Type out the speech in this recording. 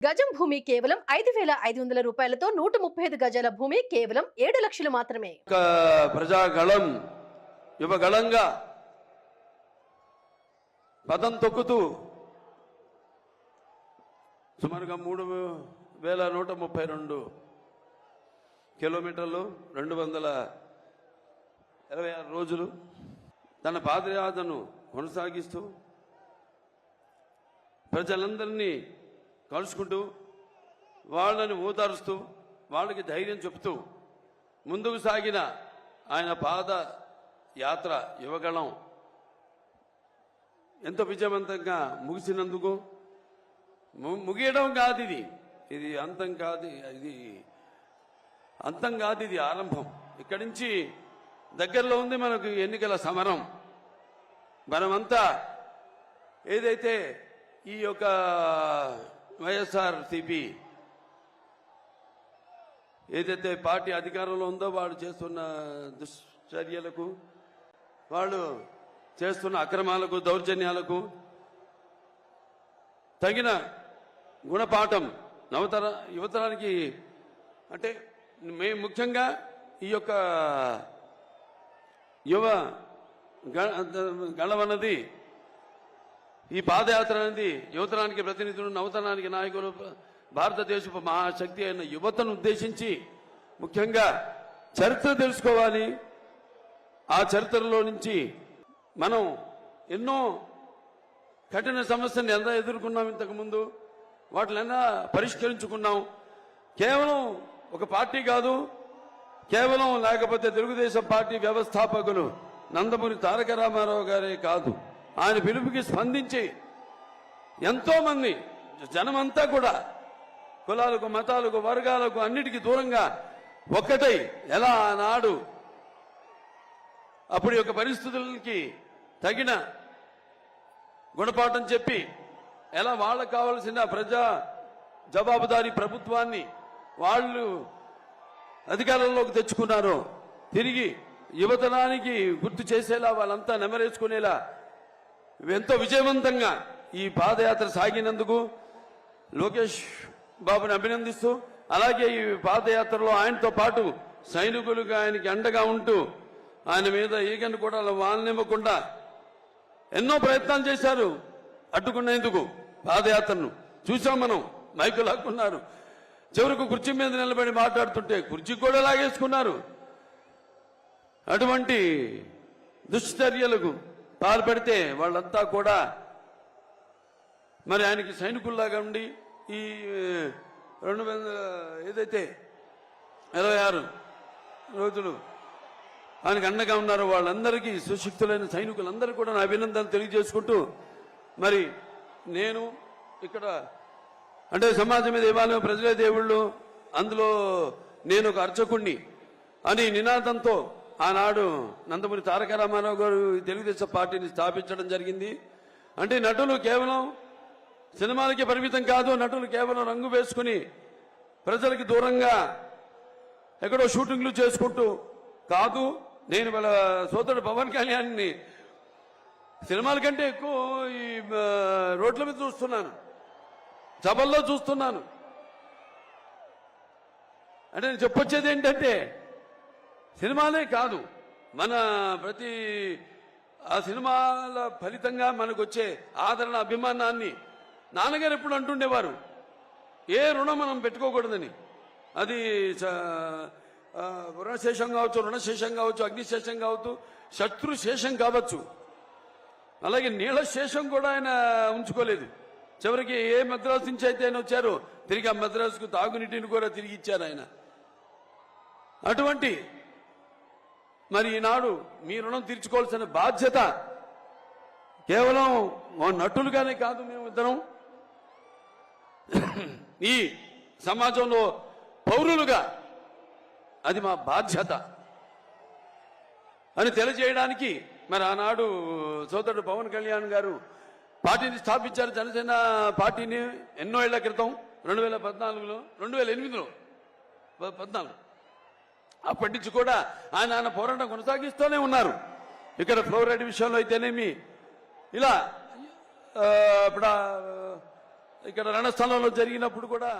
గజం భూమి కేవలం ఐదు వేల ఐదు వందల రూపాయలతో నూట ముప్పై ఐదు గజాల భూమి కేవలం ఏడు లక్షలు మాత్రమే. ప్రజాగళం యువగళంగా పదం తొక్కుతూ సుమారుగా మూడు వేల నూట ముప్పై రెండు కిలోమీటర్లు రెండు వందల ఇరవై ఆరు రోజులు తన పాదయాత్రను కొనసాగిస్తూ ప్రజలందరినీ కలుసుకుంటూ వాళ్ళని ఓదారుస్తూ వాళ్ళకి ధైర్యం చెప్తూ ముందుకు సాగిన ఆయన పాద యాత్ర యువగళం ఎంతో విజయవంతంగా ముగిసినందుకు ము- ముగియడం కాదు ఇది. ఇది అంతం కాదు ఇది అంతం కాదు ఇది ఆరంభం. ఇక్కడి నుంచి దగ్గరలో ఉంది మనకు ఎన్నికల సమరం. మనమంతా ఏదైతే ఈ యొక్క వైఎస్ఆర్సిపి ఏదైతే పార్టీ అధికారంలో ఉందో వాడు చేస్తున్న దుశ్చర్యలకు వాళ్ళు చేస్తున్న అక్రమాలకు దౌర్జన్యాలకు తగిన గుణపాఠం నవతర యువతరానికి అంటే మేము ముఖ్యంగా ఈ యొక్క యువ గణ గణమన్నది ఈ పాదయాత్ర అనేది యువతరానికి ప్రతినిధులు నవతనానికి నాయకులు భారతదేశపు మహాశక్తి అయిన యువతను ఉద్దేశించి ముఖ్యంగా చరిత్ర తెలుసుకోవాలి. ఆ చరిత్రలో నుంచి మనం ఎన్నో కఠిన సమస్యను ఎంత ఎదుర్కొన్నాం ఇంతకుముందు వాటినైనా పరిష్కరించుకున్నాం. కేవలం ఒక పార్టీ కాదు కేవలం లేకపోతే తెలుగుదేశం పార్టీ వ్యవస్థాపకులు నందమూరి తారక రామారావు గారే కాదు. ఆయన పిలుపుకి స్పందించి ఎంతో మంది జనమంతా కూడా కులాలకు మతాలకు వర్గాలకు అన్నిటికీ దూరంగా ఒక్కటై ఎలా ఆనాడు అప్పుడు యొక్క పరిస్థితులకి తగిన గుణపాఠం చెప్పి ఎలా వాళ్ళకు కావలసిన ప్రజా జవాబుదారీ ప్రభుత్వాన్ని వాళ్ళు అధికారంలోకి తెచ్చుకున్నారో తిరిగి యువతనానికి గుర్తు చేసేలా వాళ్ళంతా నెమరేసుకునేలా ఎంతో విజయవంతంగా ఈ పాదయాత్ర సాగినందుకు లోకేష్ బాబుని అభినందిస్తూ అలాగే ఈ పాదయాత్రలో ఆయనతో పాటు సైనికులుగా ఆయనకి అండగా ఉంటూ ఆయన మీద ఈగను కూడా వాననివ్వకుండా ఎన్నో ప్రయత్నాలు చేశారు అడ్డుకునేందుకు పాదయాత్రను. చూసాం మనం మైకు లాక్కున్నారు. చివరకు కుర్చీ మీద నిలబడి మాట్లాడుతుంటే కుర్చీ కూడా లాగేసుకున్నారు. అటువంటి దుశ్చర్యలకు పాల్పడితే వాళ్ళంతా కూడా మరి ఆయనకి సైనికుల్లాగా ఉండి ఈ రెండు వందల ఏదైతే ఇరవై ఆరు రోజులు ఆయనకు అండగా ఉన్నారు వాళ్ళందరికీ సుశక్తులైన సైనికులందరూ కూడా నా అభినందనలు తెలియజేసుకుంటూ మరి నేను ఇక్కడ అంటే సమాజం మీద దేవాలయం ప్రజలే దేవుళ్ళు అందులో నేను ఒక అర్చకుణ్ణి అని నినాదంతో ఆనాడు నందమూరి తారక రామారావు గారు తెలుగుదేశం పార్టీని స్థాపించడం జరిగింది. అంటే నటులు కేవలం సినిమాలకి పరిమితం కాదు నటులు కేవలం రంగు వేసుకుని ప్రజలకి దూరంగా ఎక్కడో షూటింగ్లు చేసుకుంటూ కాదు నేను వాళ్ళ సోదరుడు పవన్ కళ్యాణ్ని సినిమాల కంటే ఎక్కువ ఈ రోడ్ల మీద చూస్తున్నాను. సభల్లో చూస్తున్నాను. అంటే నేను చెప్పొచ్చేది ఏంటంటే సినిమాలే కాదు. మన ప్రతి ఆ సినిమాల ఫలితంగా మనకు వచ్చే ఆదరణ అభిమానాన్ని నాన్నగారు ఎప్పుడు అంటుండేవారు. ఏ రుణం మనం పెట్టుకోకూడదని. అది రుణశేషం కావచ్చు రుణశేషం కావచ్చు అగ్నిశేషం కావచ్చు శత్రుశేషం కావచ్చు. అలాగే నీళ్ళ శేషం కూడా ఆయన ఉంచుకోలేదు. చివరికి ఏ మద్రాసు నుంచి అయితే ఆయన వచ్చారో తిరిగి ఆ మద్రాసుకు తాగునీటిని కూడా తిరిగి ఇచ్చారు ఆయన. అటువంటి మరి ఈనాడు మీ రుణం తీర్చుకోవాల్సిన బాధ్యత కేవలం నటులుగానే కాదు మేము ఇద్దరం ఈ సమాజంలో పౌరులుగా అది మా బాధ్యత అని తెలియజేయడానికి మరి ఆనాడు సోదరుడు పవన్ కళ్యాణ్ గారు పార్టీని స్థాపించారు. జనసేన పార్టీని ఎన్నో ఏళ్ళ క్రితం రెండు వేల పద్నాలుగులో రెండు వేల ఎనిమిదిలో పద్నాలుగు. అప్పటి నుంచి కూడా ఆయన ఆయన పోరాటం కొనసాగిస్తూనే ఉన్నారు. ఇక్కడ ఫ్లోరైడ్ విషయంలో అయితేనేమి ఇలా ఇప్పుడు ఇక్కడ రణస్థలంలో జరిగినప్పుడు కూడా